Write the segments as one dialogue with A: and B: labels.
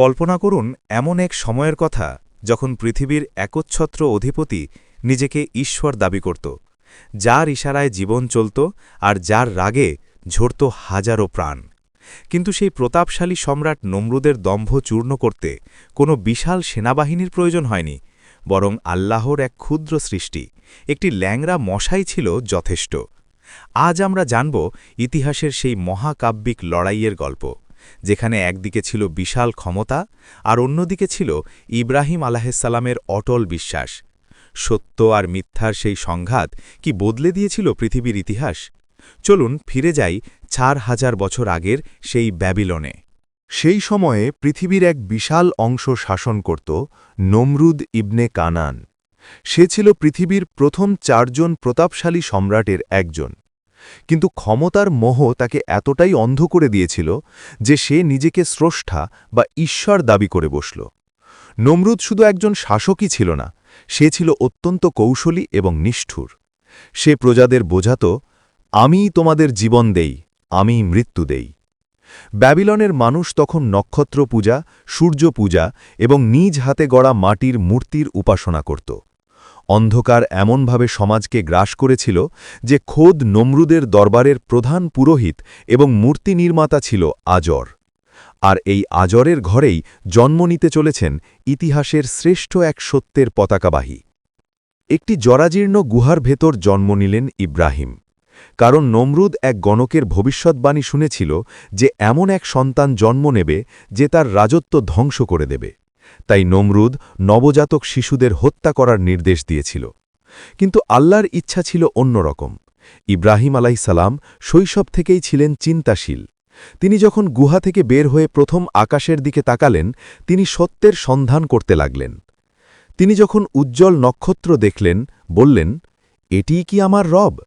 A: কল্পনা করুন, এমন এক সময়ের কথা যখন পৃথিবীর একচ্ছত্র অধিপতি নিজেকে ঈশ্বর দাবি করত, যার ইশারায় জীবন চলত আর যার রাগে ঝরত হাজারো প্রাণ। কিন্তু সেই প্রতাপশালী সম্রাট নমরুদের দম্ভ চূর্ণ করতে কোনো বিশাল সেনাবাহিনীর প্রয়োজন হয়নি, বরং আল্লাহর এক ক্ষুদ্র সৃষ্টি, একটি ল্যাংরা মশাই ছিল যথেষ্ট। আজ আমরা জানব ইতিহাসের সেই মহাকাব্যিক লড়াইয়ের গল্প। যেখানে একদিকে ছিল বিশাল ক্ষমতা আর অন্যদিকে ছিল ইব্রাহিম আলাহিসাল্লামের অটল বিশ্বাস। সত্য আর মিথ্যার সেই সংঘাত কি বদলে দিয়েছিল পৃথিবীর ইতিহাস? চলুন ফিরে যাই চার হাজার বছর আগের সেই ব্যাবিলনে।
B: সেই সময়ে পৃথিবীর এক বিশাল অংশ শাসন করত নমরুদ ইবনে কানান। সে ছিল পৃথিবীর প্রথম চারজন প্রতাপশালী সম্রাটের একজন। কিন্তু ক্ষমতার মোহ তাকে এতটাই অন্ধ করে দিয়েছিল যে সে নিজেকে স্রষ্টা বা ঈশ্বর দাবি করে বসল। নমরুদ শুধু একজন শাসকই ছিল না, সে ছিল অত্যন্ত কৌশলী এবং নিষ্ঠুর। সে প্রজাদের বোঝাত আমিই তোমাদের জীবন দেই, আমি মৃত্যু দেই। ব্যাবিলনের মানুষ তখন নক্ষত্র পূজা সূর্য পূজা এবং নিজ হাতে গড়া মাটির মূর্তির উপাসনা করত। অন্ধকার এমনভাবে সমাজকে গ্রাস করেছিল যে খোদ নমরুদের দরবারের প্রধান পুরোহিত এবং মূর্তি নির্মাতা ছিল আজর। আর এই আজরের ঘরেই জন্ম নিতে চলেছেন ইতিহাসের শ্রেষ্ঠ এক সত্যের পতাকাবাহী। একটি জরাজীর্ণ গুহার ভেতর জন্ম নিলেন ইব্রাহিম। কারণ নমরুদ এক গণকের ভবিষ্যৎবাণী শুনেছিল যে এমন এক সন্তান জন্ম নেবে যে তার রাজত্ব ধ্বংস করে দেবে। তাই নমরুদ নবজাতক শিশুদের হত্যা করার নির্দেশ দিয়েছিল। কিন্তু আল্লাহর ইচ্ছা ছিল অন্যরকম। ইব্রাহিম আলাইসালাম শৈশব থেকেই ছিলেন চিন্তাশীল। তিনি যখন গুহা থেকে বের হয়ে প্রথম আকাশের দিকে তাকালেন, তিনি সত্যের সন্ধান করতে লাগলেন। তিনি যখন উজ্জ্বল নক্ষত্র দেখলেন, বললেন, এটিই কি আমার রব?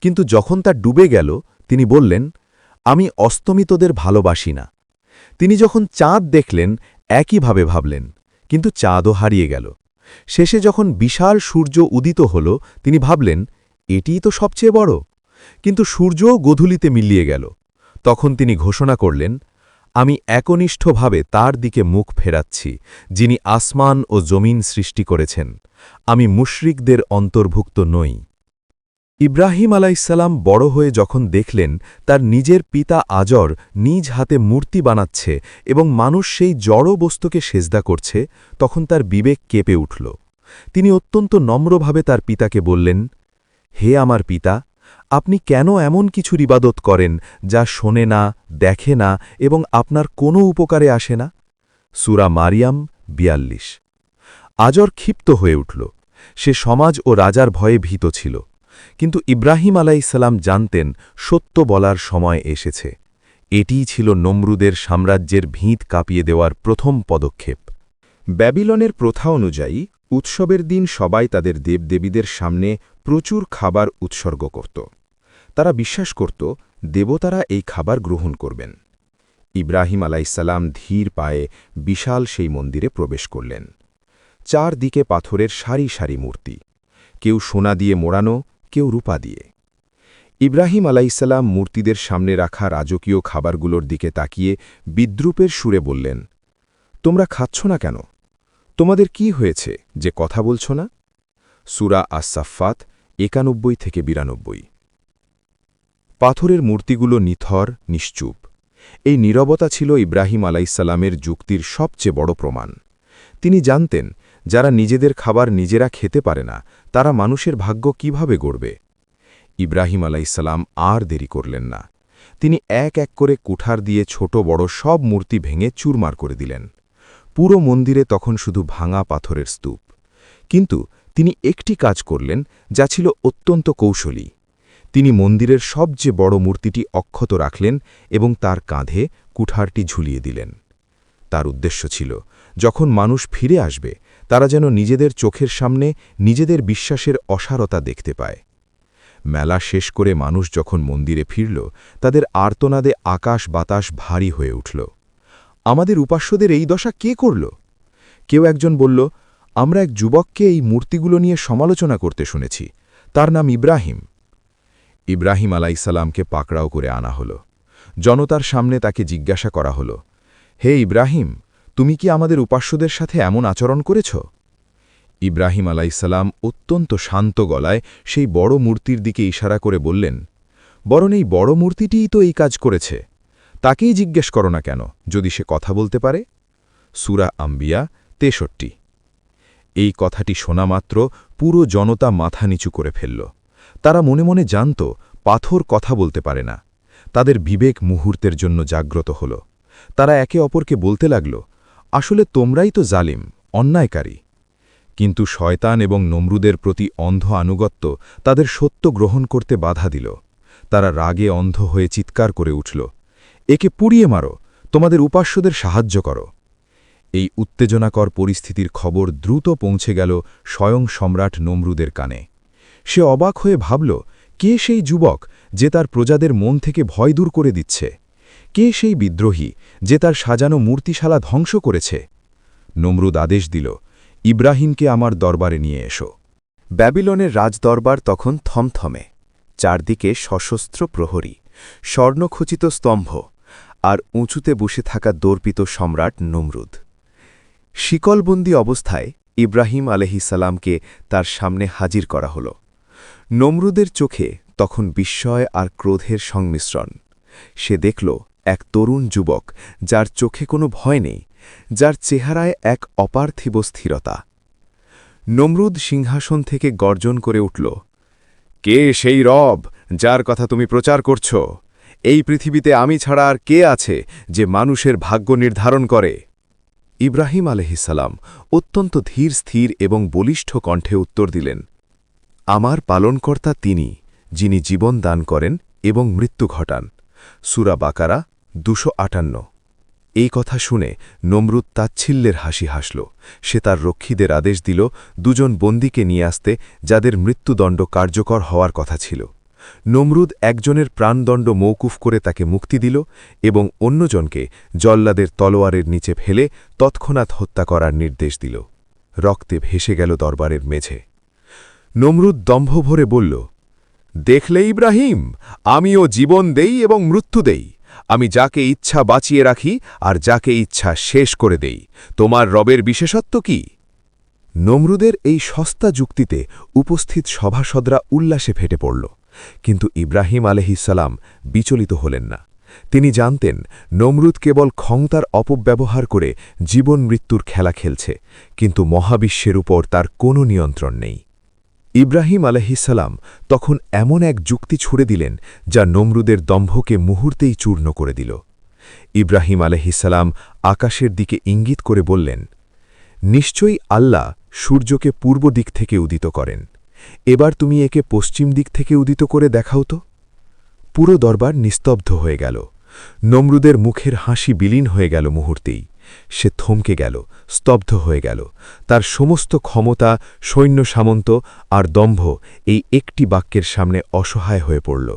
B: কিন্তু যখন তা ডুবে গেল, তিনি বললেন, আমি অস্তমিতদের ভালোবাসি না। তিনি যখন চাঁদ দেখলেন একইভাবে ভাবলেন, কিন্তু চাঁদও হারিয়ে গেল। শেষে যখন বিশাল সূর্য উদিত হল, তিনি ভাবলেন, এটিই তো সবচেয়ে বড়। কিন্তু সূর্যও গধূলিতে মিলিয়ে গেল। তখন তিনি ঘোষণা করলেন, আমি একনিষ্ঠভাবে তার দিকে মুখ ফেরাচ্ছি, যিনি আসমান ও জমিন সৃষ্টি করেছেন। আমি মুশরিকদের অন্তর্ভুক্ত নই। ইব্রাহিম আলাইসাল্লাম বড় হয়ে যখন দেখলেন, তার নিজের পিতা আজর নিজ হাতে মূর্তি বানাচ্ছে এবং মানুষ সেই জড় বস্তুকে সেজদা করছে, তখন তার বিবেক কেঁপে উঠল। তিনি অত্যন্ত নম্রভাবে তার পিতাকে বললেন, হে আমার পিতা, আপনি কেন এমন কিছু ইবাদত করেন যা শোনে না, দেখে না এবং আপনার কোনো উপকারে আসে না? সুরা মারিয়াম বিয়াল্লিশ। আজর ক্ষিপ্ত হয়ে উঠল। সে সমাজ ও রাজার ভয়ে ভীত ছিল। কিন্তু ইব্রাহিম আলাইসাল্লাম জানতেন সত্য বলার সময় এসেছে। এটিই ছিল নমরুদের সাম্রাজ্যের ভিঁত কাঁপিয়ে দেওয়ার প্রথম পদক্ষেপ। ব্যাবিলনের প্রথা অনুযায়ী, উৎসবের দিন সবাই তাদের দেবদেবীদের সামনে প্রচুর খাবার উৎসর্গ করত। তারা বিশ্বাস করত, দেবতারা এই খাবার গ্রহণ করবেন। ইব্রাহিম আলাইসাল্লাম ধীর পায়ে বিশাল সেই মন্দিরে প্রবেশ করলেন। চারদিকে পাথরের সারি সারি মূর্তি। কেউ সোনা দিয়ে মোড়ানো কেউ রূপা দিয়ে। ইব্রাহিম আলাইসাল্লাম মূর্তিদের সামনে রাখা রাজকীয় খাবারগুলোর দিকে তাকিয়ে বিদ্রুপের সুরে বললেন, তোমরা খাচ্ছ না কেন? তোমাদের কি হয়েছে যে কথা বলছ না? সুরা আসাফাত একানব্বই থেকে বিরানব্বই। পাথরের মূর্তিগুলো নিথর, নিশ্চুপ। এই নীরবতা ছিল ইব্রাহিম আলাইসাল্লামের যুক্তির সবচেয়ে বড় প্রমাণ। তিনি জানতেন যারা নিজেদের খাবার নিজেরা খেতে পারে না, তারা মানুষের ভাগ্য কীভাবে গড়বে? ইব্রাহিম আলাইসাল্লাম আর দেরি করলেন না। তিনি এক এক করে কুঠার দিয়ে ছোট বড় সব মূর্তি ভেঙে চুরমার করে দিলেন। পুরো মন্দিরে তখন শুধু ভাঙা পাথরের স্তূপ। কিন্তু তিনি একটি কাজ করলেন, যা ছিল অত্যন্ত কৌশলী। তিনি মন্দিরের সবচেয়ে বড় মূর্তিটি অক্ষত রাখলেন এবং তার কাঁধে কুঠারটি ঝুলিয়ে দিলেন। তার উদ্দেশ্য ছিল, যখন মানুষ ফিরে আসবে তারা যেন নিজেদের চোখের সামনে নিজেদের বিশ্বাসের অসারতা দেখতে পায়। মেলা শেষ করে মানুষ যখন মন্দিরে ফিরল, তাদের আর্তনাদে আকাশ বাতাস ভারী হয়ে উঠল। আমাদের উপাস্যদের এই দশা কে করল? কেউ একজন বলল, আমরা এক যুবককে এই মূর্তিগুলো নিয়ে সমালোচনা করতে শুনেছি। তার নাম ইব্রাহিম। ইব্রাহিম আলাইসাল্লামকে পাকড়াও করে আনা হল। জনতার সামনে তাকে জিজ্ঞাসা করা হল, হে ইব্রাহিম তুমি কি আমাদের উপাস্যদের সাথে এমন আচরণ করেছ? ইব্রাহিম আলাইসাল্লাম অত্যন্ত শান্ত গলায় সেই বড় মূর্তির দিকে ইশারা করে বললেন, বরং এই বড় মূর্তিটিই তো এই কাজ করেছে। তাকেই জিজ্ঞেস করো না কেন, যদি সে কথা বলতে পারে? সুরা আম্বিয়া, তেষট্টি। এই কথাটি শোনা মাত্র পুরো জনতা মাথা নিচু করে ফেলল। তারা মনে মনে জানত, পাথর কথা বলতে পারে না। তাদের বিবেক মুহূর্তের জন্য জাগ্রত হল। তারা একে অপরকে বলতে লাগল আসলে তোমরাই তো জালিম, অন্যায়কারী। কিন্তু শয়তান এবং নমরুদের প্রতি অন্ধ আনুগত্য তাদের সত্য গ্রহণ করতে বাধা দিল। তারা রাগে অন্ধ হয়ে চিৎকার করে উঠল, একে পুড়িয়ে মারো, তোমাদের উপাস্যদের সাহায্য করো। এই উত্তেজনাকর পরিস্থিতির খবর দ্রুত পৌঁছে গেল স্বয়ং সম্রাট নমরুদের কানে। সে অবাক হয়ে ভাবল, কে সেই যুবক যে তার প্রজাদের মন থেকে ভয় দূর করে দিচ্ছে? কে সেই বিদ্রোহী যে তার সাজানো মূর্তিশালা ধ্বংস করেছে? নমরুদ আদেশ দিল, ইব্রাহিমকে আমার দরবারে নিয়ে এসো।
A: ব্যাবিলনের রাজদরবার তখন থমথমে, চারদিকে সশস্ত্র প্রহরী, স্বর্ণখচিত স্তম্ভ, আর উঁচুতে বসে থাকা দর্পিত সম্রাট নমরুদ। শিকলবন্দি অবস্থায় ইব্রাহিম আলহিসাল্লামকে তার সামনে হাজির করা হল। নমরুদের চোখে তখন বিস্ময় আর ক্রোধের সংমিশ্রণ। সে দেখল এক তরুণ যুবক, যার চোখে কোনো ভয় নেই, যার চেহারায় এক অপার্থিব স্থিরতা। নমরুদ সিংহাসন থেকে গর্জন করে উঠল, কে সেই রব যার কথা তুমি প্রচার করছ? এই পৃথিবীতে আমি ছাড়া আর কে আছে যে মানুষের ভাগ্য নির্ধারণ করে? ইব্রাহিম আলহিসাল্লাম অত্যন্ত ধীর, স্থির এবং বলিষ্ঠ কণ্ঠে উত্তর দিলেন, আমার পালনকর্তা তিনি, যিনি জীবন দান করেন এবং মৃত্যু ঘটান। সুরা বাকারা দুশো আটান্ন। এই কথা শুনে নমরুদ তাচ্ছিল্যের হাসি হাসল। সে তার রক্ষীদের আদেশ দিল দুজন বন্দীকে নিয়ে আসতে, যাদের মৃত্যুদণ্ড কার্যকর হওয়ার কথা ছিল। নমরুদ একজনের প্রাণদণ্ড মৌকুফ করে তাকে মুক্তি দিল এবং অন্যজনকে জল্লাদের তলোয়ারের নিচে ফেলে তৎক্ষণাৎ হত্যা করার নির্দেশ দিল। রক্তে ভেসে গেল দরবারের মেঝে। নমরুদ দম্ভ ভরে বলল, দেখলে ইব্রাহিম, আমিও জীবন দেই এবং মৃত্যু দেই। আমি যাকে ইচ্ছা বাঁচিয়ে রাখি আর যাকে ইচ্ছা শেষ করে দেই। তোমার রবের বিশেষত্ব কি? নমরুদের এই সস্তা যুক্তিতে উপস্থিত সভাসদরা উল্লাসে ফেটে পড়ল। কিন্তু ইব্রাহিম আলহিসাল্লাম বিচলিত হলেন না। তিনি জানতেন, নমরুদ কেবল ক্ষমতার অপব্যবহার করে জীবন মৃত্যুর খেলা খেলছে, কিন্তু মহাবিশ্বের উপর তার কোনো নিয়ন্ত্রণ নেই। ইব্রাহিম আলহিসাল্লাম তখন এমন এক যুক্তি ছুড়ে দিলেন, যা নমরুদের দম্ভকে মুহূর্তেই চূর্ণ করে দিল। ইব্রাহিম আলহিসাল্লাম আকাশের দিকে ইঙ্গিত করে বললেন, নিশ্চয়ই আল্লাহ সূর্যকে পূর্ব দিক থেকে উদিত করেন। এবার তুমি একে পশ্চিম দিক থেকে উদিত করে দেখাও তো। পুরো দরবার নিস্তব্ধ হয়ে গেল। নমরুদের মুখের হাসি বিলীন হয়ে গেল মুহূর্তেই। সে থমকে গেল, স্তব্ধ হয়ে গেল। তার সমস্ত ক্ষমতা, সৈন্য সামন্ত আর দম্ভ এই একটি বাক্যের সামনে অসহায় হয়ে পড়ল।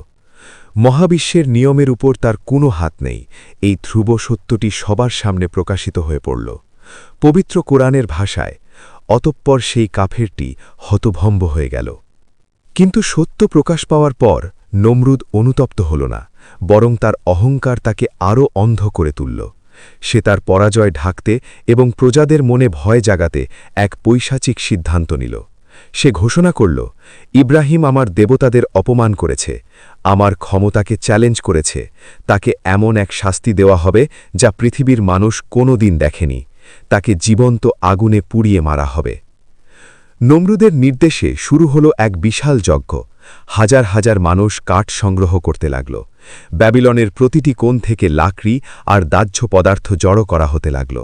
A: মহাবিশ্বের নিয়মের উপর তার কোনো হাত নেই, এই ধ্রুব সত্যটি সবার সামনে প্রকাশিত হয়ে পড়ল। পবিত্র কোরআনের ভাষায়, অতঃপর সেই কাফেরটি হতভম্ব হয়ে গেল। কিন্তু সত্য প্রকাশ পাওয়ার পর নমরুদ অনুতপ্ত হল না, বরং তার অহংকার তাকে আরও অন্ধ করে তুলল। সে তার পরাজয় ঢাকতে এবং প্রজাদের মনে ভয় জাগাতে এক পৈশাচিক সিদ্ধান্ত নিল। সে ঘোষণা করল, ইব্রাহিম আমার দেবতাদের অপমান করেছে, আমার ক্ষমতাকে চ্যালেঞ্জ করেছে, তাকে এমন এক শাস্তি দেওয়া হবে যা পৃথিবীর মানুষ কোনো দিন দেখেনি, তাকে জীবন্ত আগুনে পুড়িয়ে মারা হবে। নমরুদের নির্দেশে শুরু হল এক বিশাল যজ্ঞ। হাজার হাজার মানুষ কাঠ সংগ্রহ করতে লাগল। ব্যাবিলনের প্রতিটি কোণ থেকে লাকড়ি আর দাহ্য পদার্থ জড়ো করা হতে লাগল।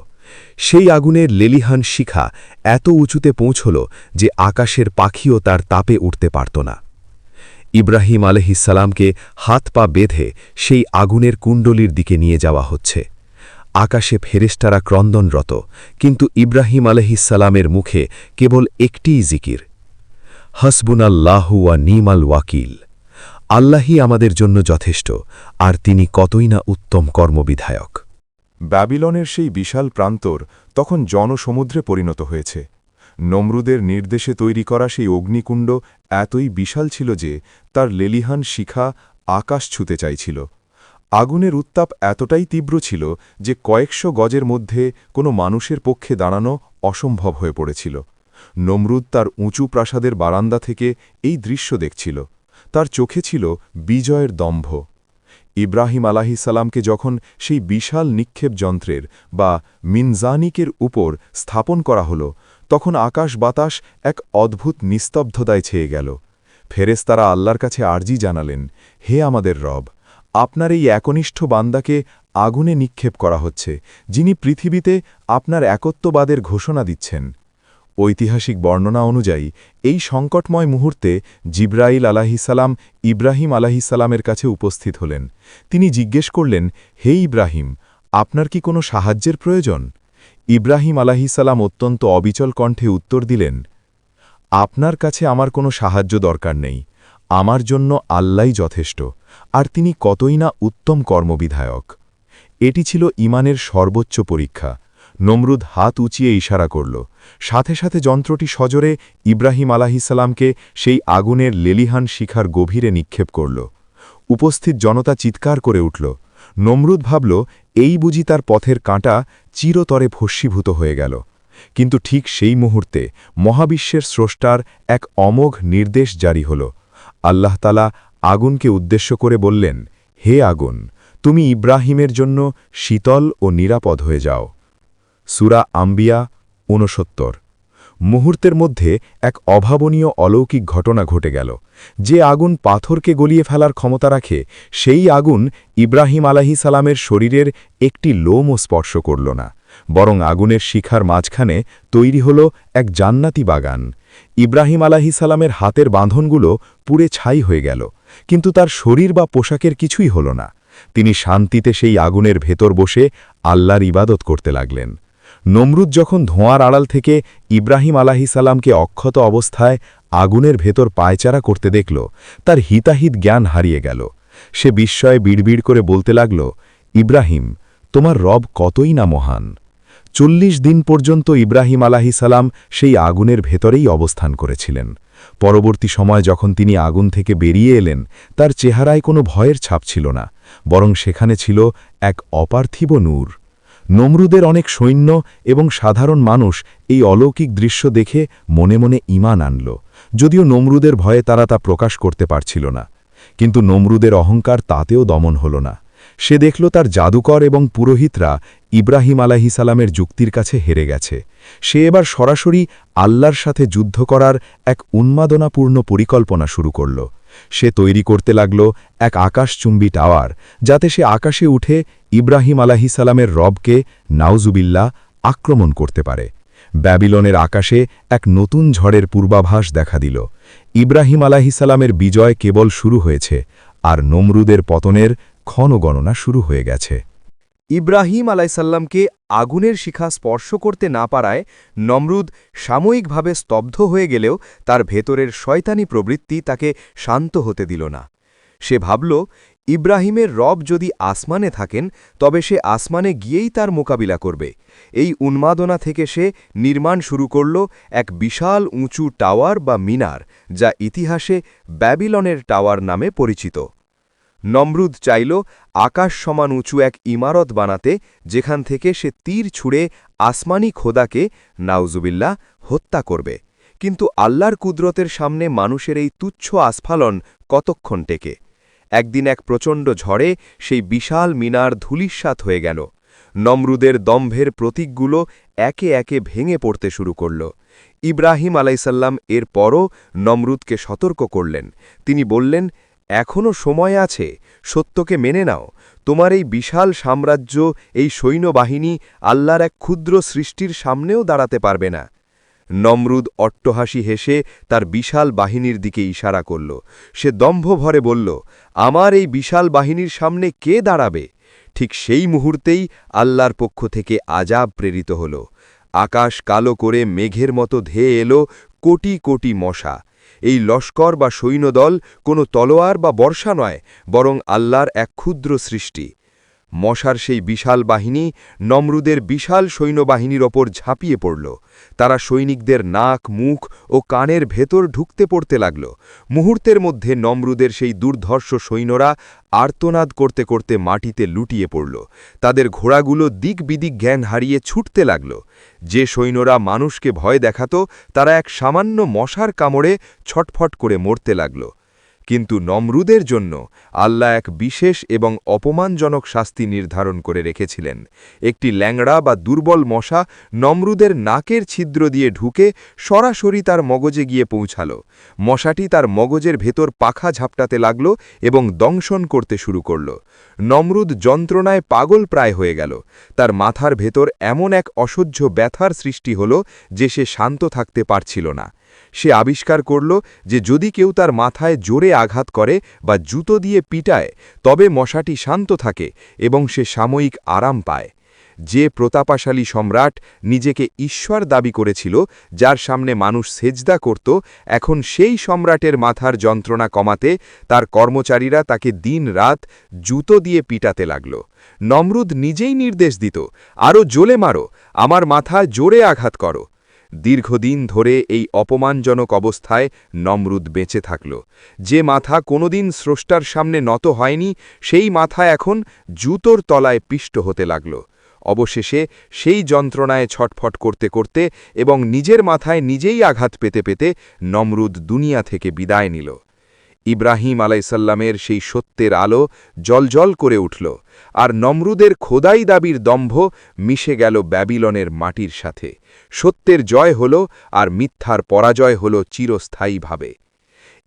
A: সেই আগুনের লেলিহান শিখা এত উঁচুতে পৌঁছল যে আকাশের পাখিও তার তাপে উঠতে পারত না। ইব্রাহিম আলহিসাল্লামকে হাত পা বেঁধে সেই আগুনের কুণ্ডলির দিকে নিয়ে যাওয়া হচ্ছে। আকাশে ফেরেস্তারা ক্রন্দনরত, কিন্তু ইব্রাহিম আলহিসাল্লামের মুখে কেবল একটিই জিকির হসবুনাল্লাহু ওয়া নিমাল ওয়াকিল। আল্লাহি আমাদের জন্য যথেষ্ট, আর তিনি কতই না উত্তম কর্মবিধায়ক।
B: ব্যাবিলনের সেই বিশাল প্রান্তর তখন জনসমুদ্রে পরিণত হয়েছে। নমরুদের নির্দেশে তৈরি করা সেই অগ্নিকুণ্ড এতই বিশাল ছিল যে তার লেলিহান শিখা আকাশ ছুতে চাইছিল। আগুনের উত্তাপ এতটাই তীব্র ছিল যে কয়েকশো গজের মধ্যে কোনো মানুষের পক্ষে দাঁড়ানো অসম্ভব হয়ে পড়েছিল। নমরুদ তার উঁচু প্রাসাদের বারান্দা থেকে এই দৃশ্য দেখছিল। তার চোখে ছিল বিজয়ের দম্ভ। ইব্রাহিম আলাহিসাল্লামকে যখন সেই বিশাল নিক্ষেপ যন্ত্রের বা মিনজানিকের উপর স্থাপন করা হল, তখন আকাশ বাতাস এক অদ্ভুত নিস্তব্ধতায় ছেয়ে গেল। ফেরেস্তারা আল্লাহর কাছে আর্জি জানালেন, হে আমাদের রব, আপনার এই একনিষ্ঠ বান্দাকে আগুনে নিক্ষেপ করা হচ্ছে, যিনি পৃথিবীতে আপনার একত্ববাদের ঘোষণা দিচ্ছেন। ঐতিহাসিক বর্ণনা অনুযায়ী, এই সংকটময় মুহূর্তে জিব্রাইল আলাহিসাল্লাম ইব্রাহিম আলাহিসাল্লামের কাছে উপস্থিত হলেন। তিনি জিজ্ঞেস করলেন, হে ইব্রাহিম, আপনার কি কোনো সাহায্যের প্রয়োজন? ইব্রাহিম আলাহিসাল্লাম অত্যন্ত অবিচল কণ্ঠে উত্তর দিলেন, আপনার কাছে আমার কোনো সাহায্য দরকার নেই। আমার জন্য আল্লাই যথেষ্ট, আর তিনি কতই না উত্তম কর্মবিধায়ক। এটি ছিল ইমানের সর্বোচ্চ পরীক্ষা। নমরুদ হাত উঁচিয়ে ইশারা করল। সাথে সাথে যন্ত্রটি সজরে ইব্রাহিম আলাহিসাল্লামকে সেই আগুনের লেলিহান শিখার গভীরে নিক্ষেপ করল। উপস্থিত জনতা চিৎকার করে উঠল। নমরুদ ভাবল, এই বুঝি তার পথের কাঁটা চিরতরে ভস্মীভূত হয়ে গেল। কিন্তু ঠিক সেই মুহূর্তে মহাবিশ্বের স্রষ্টার এক অমোঘ নির্দেশ জারি হল। আল্লাহতালা আগুনকে উদ্দেশ্য করে বললেন, হে আগুন, তুমি ইব্রাহিমের জন্য শীতল ও নিরাপদ হয়ে যাও। সুরা আম্বিয়া, ঊনসত্তর। মুহূর্তের মধ্যে এক অভাবনীয় অলৌকিক ঘটনা ঘটে গেল। যে আগুন পাথরকে গলিয়ে ফেলার ক্ষমতা রাখে, সেই আগুন ইব্রাহিম আলাহি সালামের শরীরের একটি লোমও স্পর্শ করল না। বরং আগুনের শিখার মাঝখানে তৈরি হল এক জান্নাতি বাগান। ইব্রাহিম আলাহি সালামের হাতের বাঁধনগুলো পুড়ে ছাই হয়ে গেল। কিন্তু তার শরীর বা পোশাকের কিছুই হল না। তিনি শান্তিতে সেই আগুনের ভেতর বসে আল্লাহর ইবাদত করতে লাগলেন। নমরুদ যখন ধোঁয়ার আড়াল থেকে ইব্রাহিম আলাহিসাল্লামকে অক্ষত অবস্থায় আগুনের ভেতর পায়চারা করতে দেখল, তার হিতাহিত জ্ঞান হারিয়ে গেল। সে বিস্ময়ে বিড়বিড় করে বলতে লাগল, ইব্রাহিম, তোমার রব কতই না মহান। চল্লিশ দিন পর্যন্ত ইব্রাহিম আলাহিসাল্লাম সেই আগুনের ভেতরেই অবস্থান করেছিলেন। পরবর্তী সময় যখন তিনি আগুন থেকে বেরিয়ে এলেন, তার চেহারায় কোনো ভয়ের ছাপ ছিল না, বরং সেখানে ছিল এক অপার্থিব নূর। নমরুদের অনেক সৈন্য এবং সাধারণ মানুষ এই অলৌকিক দৃশ্য দেখে মনে মনে ইমান আনল। যদিও নমরুদের ভয়ে তারা তা প্রকাশ করতে পারছিল না। কিন্তু নমরুদের অহংকার তাতেও দমন হল না। সে দেখল তার জাদুকর এবং পুরোহিতরা ইব্রাহিম আলাহিসালামের যুক্তির কাছে হেরে গেছে। সে এবার সরাসরি আল্লাহর সাথে যুদ্ধ করার এক উন্মাদনাপূর্ণ পরিকল্পনা শুরু করল। সে তৈরি করতে লাগল এক আকাশচুম্বী টাওয়ার, যাতে সে আকাশে উঠে ইব্রাহিম আলাহি সালামের রবকে নাউজুবিল্লা আক্রমণ করতে পারে। ব্যাবিলনের আকাশে এক নতুন ঝড়ের পূর্বাভাস দেখা দিল। ইব্রাহিম আলাহিসালামের বিজয় কেবল শুরু হয়েছে, আর নমরুদের পতনের ক্ষণগণনা শুরু হয়ে গেছে।
C: ইব্রাহিম আলাইসাল্লামকে আগুনের শিখা স্পর্শ করতে না পারায় নমরুদ সাময়িকভাবে স্তব্ধ হয়ে গেলেও তার ভেতরের শয়তানি প্রবৃত্তি তাকে শান্ত হতে দিল না। সে ভাবল, ইব্রাহিমের রব যদি আসমানে থাকেন, তবে সে আসমানে গিয়েই তার মোকাবিলা করবে। এই উন্মাদনা থেকে সে নির্মাণ শুরু করল এক বিশাল উঁচু টাওয়ার বা মিনার, যা ইতিহাসে ব্যাবিলনের টাওয়ার নামে পরিচিত। নমরুদ চাইল আকাশ সমান উঁচু এক ইমারত বানাতে, যেখান থেকে সে তীর ছুঁড়ে আসমানি খোদাকে নাউজুবিল্লা হত্যা করবে। কিন্তু আল্লাহর কুদরতের সামনে মানুষের এই তুচ্ছ আস্ফালন কতক্ষণ টেকে? একদিন এক প্রচণ্ড ঝড়ে সেই বিশাল মিনার ধুলিস্বাত হয়ে গেল। নমরুদের দম্ভের প্রতীকগুলো একে একে ভেঙে পড়তে শুরু করল। ইব্রাহিম আলাইসাল্লাম এর পরও নমরুদকে সতর্ক করলেন। তিনি বললেন এখনও সময় আছে, সত্যকে মেনে নাও। তোমার এই বিশাল সাম্রাজ্য, এই সৈন্যবাহিনী আল্লাহর এক ক্ষুদ্র সৃষ্টির সামনেও দাঁড়াতে পারবে না। নমরুদ অট্টহাসি হেসে তার বিশাল বাহিনীর দিকে ইশারা করল। সে দম্ভ ভরে বলল, আমার এই বিশাল বাহিনীর সামনে কে দাঁড়াবে? ঠিক সেই মুহূর্তেই আল্লাহর পক্ষ থেকে আজাব প্রেরিত হল। আকাশ কালো করে মেঘের মতো ধেয়ে এলো কোটি কোটি মশা। এই লস্কর বা সৈন্যদল কোনো তলোয়ার বা বর্ষা নয়, বরং আল্লাহর এক ক্ষুদ্র সৃষ্টি। মশার সেই বিশাল বাহিনী নমরুদের বিশাল সৈন্যবাহিনীর ওপর ঝাঁপিয়ে পড়ল। তারা সৈনিকদের নাক, মুখ ও কানের ভেতর ঢুকতে পড়তে লাগল। মুহূর্তের মধ্যে নমরুদের সেই দুর্ধর্ষ সৈন্যরা আর্তনাদ করতে করতে মাটিতে লুটিয়ে পড়ল। তাদের ঘোড়াগুলো দিক বিদিক জ্ঞান হারিয়ে ছুটতে লাগল। যে সৈন্যরা মানুষকে ভয় দেখাত, তারা এক সামান্য মশার কামড়ে ছটফট করে মরতে লাগল। কিন্তু নমরুদের জন্য আল্লাহ এক বিশেষ এবং অপমানজনক শাস্তি নির্ধারণ করে রেখেছিলেন। একটি ল্যাংড়া বা দুর্বল মশা নমরুদের নাকের ছিদ্র দিয়ে ঢুকে সরাসরি তার মগজে গিয়ে পৌঁছাল। মশাটি তার মগজের ভেতর পাখা ঝাপটাতে লাগল এবং দংশন করতে শুরু করল। নমরুদ যন্ত্রণায় পাগল প্রায় হয়ে গেল। তার মাথার ভেতর এমন এক অসহ্য ব্যথার সৃষ্টি হল যে সে শান্ত থাকতে পারছিল না। সে আবিষ্কার করল যে যদি কেউ তার মাথায় জোরে আঘাত করে বা জুতো দিয়ে পিটায়, তবে মশাটি শান্ত থাকে এবং সে সাময়িক আরাম পায়। যে প্রতাপাশালী সম্রাট নিজেকে ঈশ্বর দাবি করেছিল, যার সামনে মানুষ সেজদা করত, এখন সেই সম্রাটের মাথার যন্ত্রণা কমাতে তার কর্মচারীরা তাকে দিন রাত জুতো দিয়ে পিটাতে লাগল। নমরুদ নিজেই নির্দেশ দিত আরও জোলে মারো, আমার মাথা জোরে আঘাত করো। দীর্ঘদিন ধরে এই অপমানজনক অবস্থায় নমরুদ বেঁচে থাকল। যে মাথা কোনোদিন স্রষ্টার সামনে নত হয়নি, সেই মাথা এখন জুতোর তলায় পিষ্ট হতে লাগল। অবশেষে সেই যন্ত্রণায় ছটফট করতে করতে এবং নিজের মাথায় নিজেই আঘাত পেতে পেতে নমরুদ দুনিয়া থেকে বিদায় নিল। ইব্রাহিম আলাইসাল্লামের সেই সত্যের আলো জলজল করে উঠল, আর নমরুদের খোদাই দাবির দম্ভ মিশে গেল ব্যাবিলনের মাটির সাথে। সত্যের জয় হল আর মিথ্যার পরাজয় হল চিরস্থায়ীভাবে।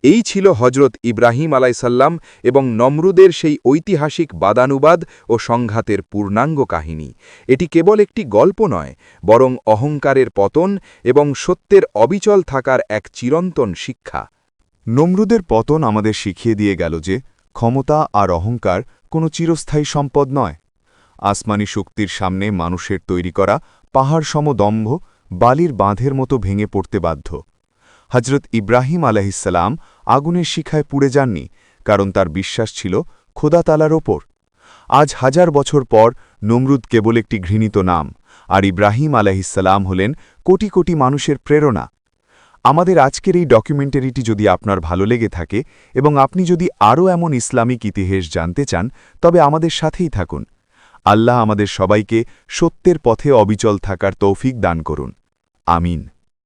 C: এই ছিল হজরত ইব্রাহিম আলাইসাল্লাম এবং নমরুদের সেই ঐতিহাসিক বাদানুবাদ ও সংঘাতের পূর্ণাঙ্গ কাহিনী। এটি কেবল একটি গল্প নয়, বরং অহংকারের পতন এবং সত্যের অবিচল থাকার এক চিরন্তন শিক্ষা।
B: নমরুদের পতন আমাদের শিখিয়ে দিয়ে গেল যে ক্ষমতা আর অহংকার কোনো চিরস্থায়ী সম্পদ নয়। আসমানি শক্তির সামনে মানুষের তৈরি করা পাহাড় সম দম্ভ বালির বাঁধের মতো ভেঙে পড়তে বাধ্য। হজরত ইব্রাহিম আলাহিসাল্লাম আগুনের শিখায় পুড়ে যাননি, কারণ তার বিশ্বাস ছিল খোদাতালার ওপর। আজ হাজার বছর পর নমরুদ কেবল একটি ঘৃণিত নাম, আর ইব্রাহিম আলাহিসাল্লাম হলেন কোটি কোটি মানুষের প্রেরণা। আমাদের আজকের এই ডকুমেন্টারিটি যদি আপনার ভালো লেগে থাকে এবং আপনি যদি আরও এমন ইসলামিক ইতিহাস জানতে চান, তবে আমাদের সাথেই থাকুন। আল্লাহ আমাদের সবাইকে সত্যের পথে অবিচল থাকার তৌফিক দান করুন। আমিন।